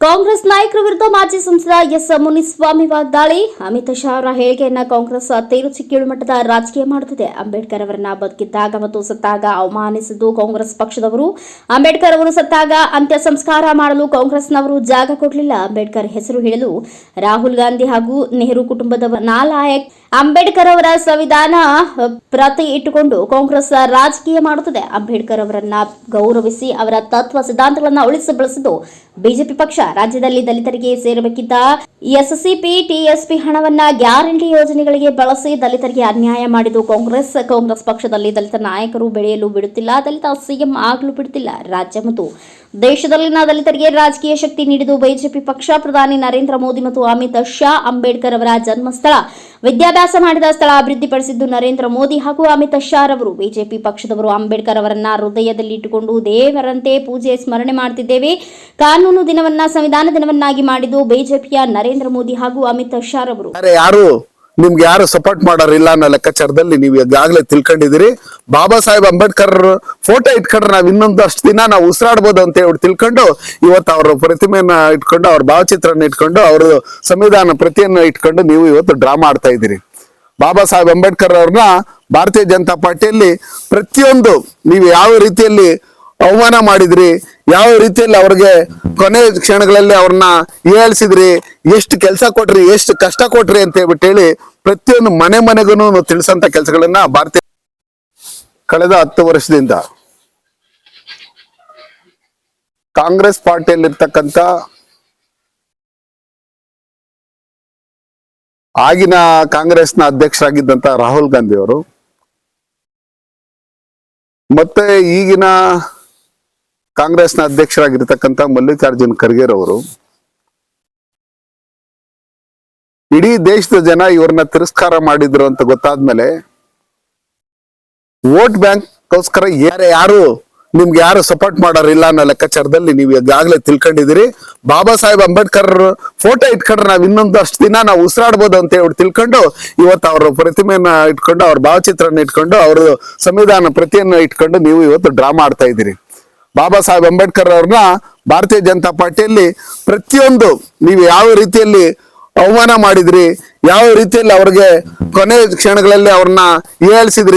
ಕಾಂಗ್ರೆಸ್ ನಾಯಕರ ವಿರುದ್ಧ ಮಾಜಿ ಸಂಸದ ಎಸ್ ಮುನಿಸ್ವಾಮಿ ವಾಗ್ದಾಳಿ. ಅಮಿತ್ ಶಾ ಅವರ ಹೇಳಿಕೆಯನ್ನ ಕಾಂಗ್ರೆಸ್ ತೇರುಚಿ ಕೀಳುಮಟ್ಟದ ರಾಜಕೀಯ ಮಾಡುತ್ತಿದೆ. ಅಂಬೇಡ್ಕರ್ ಅವರನ್ನ ಬದುಕಿದ್ದಾಗ ಮತ್ತು ಸತ್ತಾಗ ಅವಮಾನಿಸಿದ್ದು ಕಾಂಗ್ರೆಸ್ ಪಕ್ಷದವರು. ಅಂಬೇಡ್ಕರ್ ಅವರು ಸತ್ತಾಗ ಅಂತ್ಯ ಸಂಸ್ಕಾರ ಮಾಡಲು ಕಾಂಗ್ರೆಸ್ನವರು ಜಾಗ ಕೊಡಲಿಲ್ಲ. ಅಂಬೇಡ್ಕರ್ ಹೆಸರು ಹೇಳಲು ರಾಹುಲ್ ಗಾಂಧಿ ಹಾಗೂ ನೆಹರು ಕುಟುಂಬದವರ ನಾಲಾಯಕ್ ಅಂಬೇಡ್ಕರ್ ಅವರ ಸಂವಿಧಾನ ಪ್ರತಿ ಇಟ್ಟುಕೊಂಡು ಕಾಂಗ್ರೆಸ್ ರಾಜಕೀಯ ಮಾಡುತ್ತದೆ. ಅಂಬೇಡ್ಕರ್ ಅವರನ್ನ ಗೌರವಿಸಿ ಅವರ ತತ್ವ ಸಿದ್ಧಾಂತಗಳನ್ನ ಉಳಿಸಿ ಬೆಳೆಸಿದ್ದು ಬಿಜೆಪಿ ಪಕ್ಷ. ರಾಜ್ಯದಲ್ಲಿ ದಲಿತರಿಗೆ ಸೇರಬೇಕಿದ್ದ ಎಸ್ಸಿಪಿ ಟಿಎಸ್ಪಿ ಹಣವನ್ನ ಗ್ಯಾರಂಟಿ ಯೋಜನೆಗಳಿಗೆ ಬಳಸಿ ದಲಿತರಿಗೆ ಅನ್ಯಾಯ ಮಾಡಿದ್ದು ಕಾಂಗ್ರೆಸ್. ಕಾಂಗ್ರೆಸ್ ಪಕ್ಷದಲ್ಲಿ ದಲಿತ ನಾಯಕರು ಬೆಳೆಯಲು ಬಿಡುತ್ತಿಲ್ಲ. ದಲಿತ ಸಿಎಂ ಆಗಲು ಬಿಡುತ್ತಿಲ್ಲ. ರಾಜ್ಯ ಮತ್ತು ದೇಶದಲ್ಲಿನ ದಲಿತರಿಗೆ ರಾಜಕೀಯ ಶಕ್ತಿ ನೀಡಿದ್ದು ಬಿಜೆಪಿ ಪಕ್ಷ. ಪ್ರಧಾನಿ ನರೇಂದ್ರ ಮೋದಿ ಮತ್ತು ಅಮಿತ್ ಶಾ ಅಂಬೇಡ್ಕರ್ ಅವರ ಜನ್ಮಸ್ಥಳ ವಿದ್ಯಾಭ್ಯಾಸ ಮಾಡಿದ ಸ್ಥಳ ಅಭಿವೃದ್ಧಿಪಡಿಸಿದ್ದು ನರೇಂದ್ರ ಮೋದಿ ಹಾಗೂ ಅಮಿತ್ ಶಾ ರವರು. ಬಿಜೆಪಿ ಪಕ್ಷದವರು ಅಂಬೇಡ್ಕರ್ ಅವರನ್ನ ಹೃದಯದಲ್ಲಿ ಇಟ್ಟುಕೊಂಡು ದೇವರಂತೆ ಪೂಜೆ ಸ್ಮರಣೆ ಮಾಡುತ್ತಿದ್ದೇವೆ ಕಾನೂನು ದಿನವನ್ನ, ಸಂವಿಧಾನ ದಿನವನ್ನಾಗಿ ಮಾಡಿದ್ದು ಬಿಜೆಪಿಯ ನರೇಂದ್ರ ಮೋದಿ ಹಾಗೂ ಅಮಿತ್ ಶಾ ರವರು. ನಿಮ್ಗೆ ಯಾರು ಸಪೋರ್ಟ್ ಮಾಡೋರಿಲ್ಲ ಅನ್ನೋ ಲೆಕ್ಕಾಚಾರದಲ್ಲಿ ನೀವು ಈಗಾಗಲೇ ತಿಳ್ಕೊಂಡಿದ್ದೀರಿ. ಬಾಬಾ ಸಾಹೇಬ್ ಅಂಬೇಡ್ಕರ್ ಫೋಟೋ ಇಟ್ಕೊಂಡ್ರೆ ನಾವ್ ಇನ್ನೊಂದಷ್ಟು ದಿನ ನಾವು ಉಸಿರಾಡ್ಬೋದು ಅಂತ ಹೇಳಿ ತಿಳ್ಕೊಂಡು, ಇವತ್ತು ಅವ್ರ ಪ್ರತಿಮೆಯನ್ನ ಇಟ್ಕೊಂಡು, ಅವ್ರ ಭಾವಚಿತ್ರನ ಇಟ್ಕೊಂಡು ಅವ್ರ ಸಂವಿಧಾನ ಪ್ರತಿಯನ್ನು ಇಟ್ಕೊಂಡು ನೀವು ಇವತ್ತು ಡ್ರಾಮಾ ಮಾಡ್ತಾ ಇದ್ದೀರಿ. ಬಾಬಾ ಸಾಹೇಬ್ ಅಂಬೇಡ್ಕರ್ ಅವ್ರನ್ನ ಭಾರತೀಯ ಜನತಾ ಪಾರ್ಟಿಯಲ್ಲಿ ಪ್ರತಿಯೊಂದು ನೀವು ಯಾವ ರೀತಿಯಲ್ಲಿ ಅವಮಾನ ಮಾಡಿದ್ರಿ? ಯಾವ ರೀತಿಯಲ್ಲಿ ಅವ್ರಿಗೆ ಕೊನೆ ಕ್ಷಣಗಳಲ್ಲಿ ಅವ್ರನ್ನ ಏಳ್ಸಿದ್ರಿ? ಎಷ್ಟು ಕೆಲಸ ಕೊಟ್ರಿ? ಎಷ್ಟು ಕಷ್ಟ ಕೊಟ್ರಿ ಅಂತ ಹೇಳ್ಬಿಟ್ಟು ಹೇಳಿ ಪ್ರತಿಯೊಂದು ಮನೆ ಮನೆಗೂ ತಿಳಿಸಂತ ಕೆಲಸಗಳನ್ನ ಭಾರತೀಯ ಕಳೆದ ಹತ್ತು ವರ್ಷದಿಂದ ಕಾಂಗ್ರೆಸ್ ಪಾರ್ಟಿಯಲ್ಲಿರ್ತಕ್ಕಂಥ ಆಗಿನ ಕಾಂಗ್ರೆಸ್ನ ಅಧ್ಯಕ್ಷರಾಗಿದ್ದಂತ ರಾಹುಲ್ ಗಾಂಧಿ ಅವರು ಮತ್ತೆ ಈಗಿನ ಕಾಂಗ್ರೆಸ್ನ ಅಧ್ಯಕ್ಷರಾಗಿರ್ತಕ್ಕಂಥ ಮಲ್ಲಿಕಾರ್ಜುನ್ ಖರ್ಗೆ ಅವರು ಇಡೀ ದೇಶದ ಜನ ಇವ್ರನ್ನ ತಿರಸ್ಕಾರ ಮಾಡಿದ್ರು ಅಂತ ಗೊತ್ತಾದ್ಮೇಲೆ ವೋಟ್ ಬ್ಯಾಂಕ್ಗೋಸ್ಕರ ಯಾರು ಯಾರು ನಿಮ್ಗೆ ಯಾರು ಸಪೋರ್ಟ್ ಮಾಡೋರಿಲ್ಲ ಅನ್ನೋ ಲೆಕ್ಕಾಚಾರದಲ್ಲಿ ನೀವು ಈಗಾಗಲೇ ತಿಳ್ಕೊಂಡಿದ್ದೀರಿ. ಬಾಬಾ ಸಾಹೇಬ್ ಅಂಬೇಡ್ಕರ್ ಫೋಟೋ ಇಟ್ಕೊಂಡ್ರೆ ನಾವು ಇನ್ನೊಂದಷ್ಟು ದಿನ ನಾವು ಉಸಿರಾಡ್ಬೋದು ಅಂತ ಹೇಳಿ ತಿಳ್ಕೊಂಡು ಇವತ್ತು ಅವ್ರ ಪ್ರತಿಮೆಯನ್ನ ಇಟ್ಕೊಂಡು ಅವ್ರ ಭಾವಚಿತ್ರನ ಇಟ್ಕೊಂಡು ಅವ್ರ ಸಂವಿಧಾನ ಪ್ರತಿಯನ್ನ ಇಟ್ಕೊಂಡು ನೀವು ಇವತ್ತು ಡ್ರಾಮಾ ಆಡ್ತಾ ಇದ್ದೀರಿ. ಬಾಬಾ ಸಾಹೇಬ್ ಅಂಬೇಡ್ಕರ್ ಅವ್ರನ್ನ ಭಾರತೀಯ ಜನತಾ ಪಾರ್ಟಿಯಲ್ಲಿ ಪ್ರತಿಯೊಂದು ನೀವು ಯಾವ ರೀತಿಯಲ್ಲಿ ಅವಮಾನ ಮಾಡಿದ್ರಿ, ಯಾವ ರೀತಿಯಲ್ಲಿ ಅವ್ರಿಗೆ ಕೊನೆ ಕ್ಷಣಗಳಲ್ಲಿ ಅವ್ರನ್ನ ಏಳ್ಸಿದ್ರಿ